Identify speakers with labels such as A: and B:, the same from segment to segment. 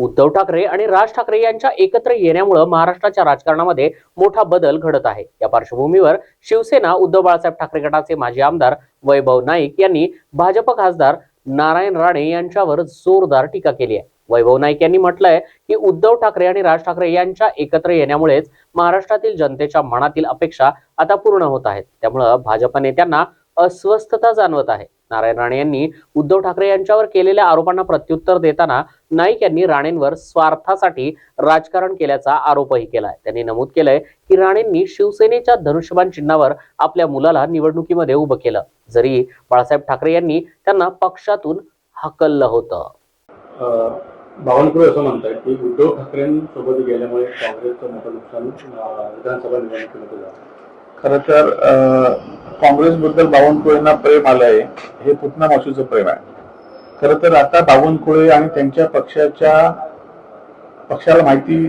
A: उद्धव ठाकरे आणि राज ठाकरे यांच्या एकत्र येण्यामुळे महाराष्ट्राच्या राजकारणामध्ये मोठा बदल घडत आहे. या पार्श्वभूमीवर शिवसेना उद्धव बाळासाहेब ठाकरे गटाचे माजी आमदार वैभव नाईक यांनी भाजप खासदार नारायण राणे यांच्यावर जोरदार टीका केली आहे. वैभव नाईक यांनी म्हटलंय की उद्धव ठाकरे आणि राज ठाकरे यांच्या एकत्र येण्यामुळेच महाराष्ट्रातील जनतेच्या मनातील अपेक्षा आता पूर्ण होत आहेत. त्यामुळं भाजप नेत्यांना अस्वस्थता जाणवत आहे. नारायण राणे यांनी उद्धव ठाकरे यांच्यावर केलेल्या आरोपांना प्रत्युत्तर देताना नाईक यांनी राणेंवर स्वार्थासाठी राजकारण केल्याचा आरोपही केलाय. त्यांनी नमूद केलंय की राणेंनी शिवसेनेच्या धनुष्यबाण चिन्हावर आपल्या मुलाला निवडणुकीमध्ये उभं केलं. जरी बाळासाहेब ठाकरे यांनी त्यांना पक्षातून हकललं होतं.
B: बावनकुळे असं म्हणतात की उद्धव ठाकरेंसोबत गेल्यामुळे काँग्रेसचं मोठं नुकसान विधानसभा निवडणुकीमध्ये झालं.
C: खर तर काँग्रेसबद्दल बावनकुळेंना प्रेम आलंय हे पुतना मावशीचं प्रेम आहे. खर तर आता बावनकुळे आणि त्यांच्या पक्षाच्या पक्षाला माहिती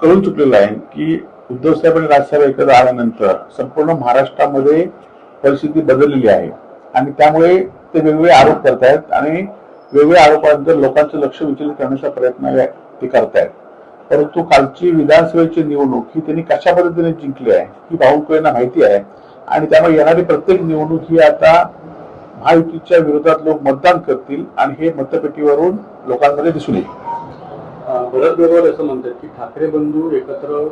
C: कळून चुकलेलं आहे की उद्धव साहेब आणि राजसाहेब एकत्र आल्यानंतर संपूर्ण महाराष्ट्रामध्ये परिस्थिती बदललेली आहे. आणि त्यामुळे ते वेगवेगळे आरोप करतायत आणि वेगवेगळ्या आरोपांतर लोकांचं लक्ष विचलित करण्याचा प्रयत्न ते करतायत. परंतु कालची विधानसभेची निवडणूक ही त्यांनी कशा पद्धतीने जिंकली आहे ही बावनकुळेंना माहिती आहे? आणि त्यामुळे येणारी प्रत्येक निवडणूक ही आता महायुतीच्या विरोधात लोक मतदान करतील आणि हे मतपेटीवरून लोकांमध्ये दिसून येईल.
B: भरत गोरवाल असं म्हणतात की ठाकरे बंधू एकत्र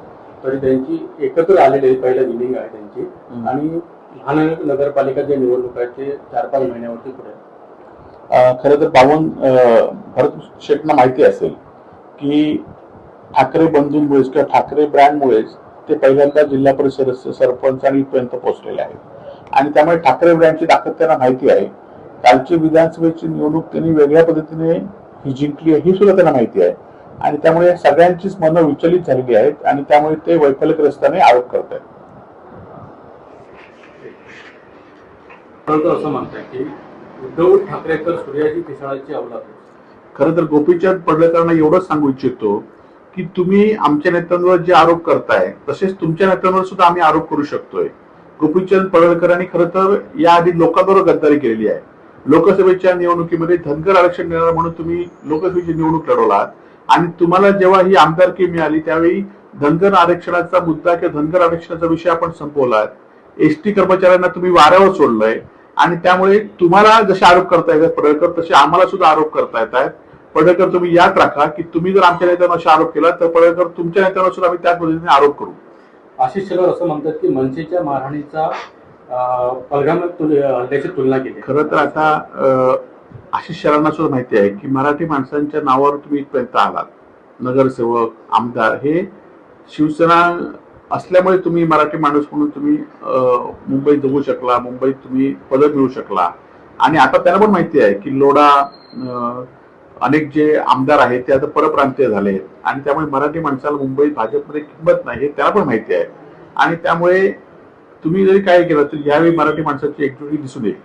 B: तरी त्यांची एकत्र आलेले पहिला इनिंग आहे त्यांची. आणि महानगरपालिका जे निवडणूक आहे ते चार पाच महिन्यावरती पुढे.
C: खरं तर बावन अं, भरत शेटना माहिती असेल की ठाकरे बंधूंमुळेच किंवा ठाकरे ब्रँडमुळेच ते पहिल्यांदा जिल्हा परिषद सरपंच आणि इथपर्यंत पोहोचलेले आहेत. आणि त्यामुळे ठाकरे ब्रँडची ताकद त्यांना माहिती आहे. कालची विधानसभेची निवडणूक त्यांनी वेगळ्या पद्धतीने ही जिंकली आहे ही सुद्धा त्यांना माहिती आहे. आणि त्यामुळे सगळ्यांचीच मनं विचलित झालेली आहेत आणि त्यामुळे ते वैफल्यग्रस्ताने आरोप करत आहेत.
B: परंतु असं म्हणतात की उद्धव ठाकरे तर सूर्याजी पिसाळाची अवलाद. आहे.
C: खरं तर गोपीचंद पडळकरांना एवढंच सांगू इच्छितो की तुम्ही आमच्या नेत्यांवर जे आरोप करताय तसेच तुमच्या नेत्यांवर सुद्धा आम्ही आरोप करू शकतोय. गोपीचंद पडळकरांनी खरं तर याआधी लोकांबरोबर गद्दारी केलेली आहे. लोकसभेच्या निवडणुकीमध्ये धनगर आरक्षण देणार म्हणून तुम्ही लोकसभेची निवडणूक लढवलात आणि तुम्हाला जेव्हा ही आमदारकी मिळाली त्यावेळी धनगर आरक्षणाचा मुद्दा किंवा धनगर आरक्षणाचा विषय आपण संपवलात एसटी कर्मचाऱ्यांना तुम्ही वाऱ्यावर सोडलंय. आणि त्यामुळे तुम्हाला जसे आरोप करता येतात पडळकर तसे आम्हाला सुद्धा आरोप करता येत आहेत. पडळकर तुम्ही याद राखा की तुम्ही जर आमच्या नेत्यांना असे आरोप केला तर पडळकर तुमच्या नेत्यांना सुद्धा आम्ही त्याच पद्धतीने आरोप करू.
B: आशिष शेलार असं म्हणतात की मनसेच्या मारहाणीचा तुलना केली.
C: खरं तर आता आशिष शरांना सुद्धा माहिती आहे की मराठी माणसांच्या नावावर तुम्ही इथपर्यंत आलात. नगरसेवक आमदार हे शिवसेना असल्यामुळे तुम्ही मराठी माणूस म्हणून तुम्ही मुंबईत जगू शकला मुंबईत तुम्ही पद मिळू शकला. आणि आता त्यांना पण माहिती आहे की लोढा अनेक जे आमदार आहेत ते आता परप्रांतीय झाले आहेत. आणि त्यामुळे मराठी माणसाला मुंबईत भाजपमध्ये किंमत नाही हे त्यांना पण माहिती आहे. आणि त्यामुळे तुम्ही जरी काय केलं तर यावेळी मराठी माणसाची एकजुटी दिसून येईल.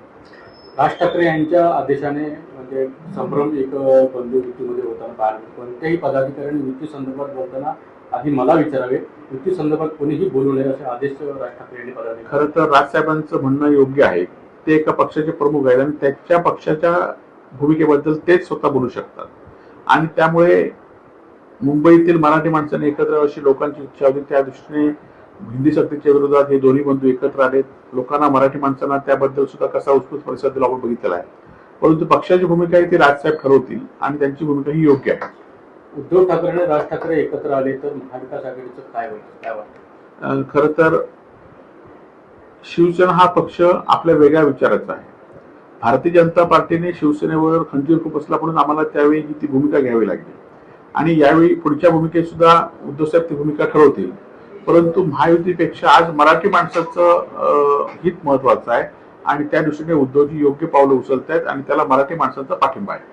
B: राज ठाकरे यांच्या आदेशाने म्हणजे संभ्रम एक बंधू युतीमध्ये होताना पाहिलं कोणत्याही पदाधिकाऱ्यांनी युती संदर्भात बोलताना आधी मला विचारावे. युती संदर्भात कोणीही बोलू नये असे आदेश राज ठाकरे यांनी पदाधिकारी
C: खरं तर राजसाहेबांचं म्हणणं योग्य आहे. ते एका पक्षाचे प्रमुख आहेत आणि त्याच्या पक्षाच्या भूमिकेबद्दल तेच स्वतः बोलू शकतात. आणि त्यामुळे मुंबईतील मराठी माणसाने एकत्र अशी लोकांची इच्छा होती. त्या दृष्टीने हिंदी सक्तीच्या विरोधात हे दोन्ही बंधू एकत्र आलेत. लोकांना मराठी माणसांना त्याबद्दल सुद्धा कसा उत्स्फूर्त प्रतिसाद दिला आपण बघितलेला आहे. परंतु पक्षाची भूमिका आहे ती राजसाहेब ठरवतील आणि त्यांची भूमिका ही योग्य आहे.
B: उद्धव ठाकरे आणि राज ठाकरे एकत्र आले तर महाविकास आघाडीचं काय होईल? काय वाटतं?
C: खरं तर शिवसेना हा पक्ष आपल्या वेगळ्या विचाराचा आहे. भारतीय जनता पार्टीने शिवसेनेवर खंजीर खूप असला म्हणून आम्हाला त्यावेळी ती भूमिका घ्यावी लागली. आणि यावेळी पुढच्या भूमिकेत सुद्धा उद्धवसाहेब ती भूमिका ठरवतील. परंतु महायुतीपेक्षा आज मराठी माणसाचं हित महत्वाचं आहे. आणि त्या दृष्टीने उद्धवजी योग्य पावलं उचलत आहेत आणि त्याला मराठी माणसाचा पाठिंबा आहे.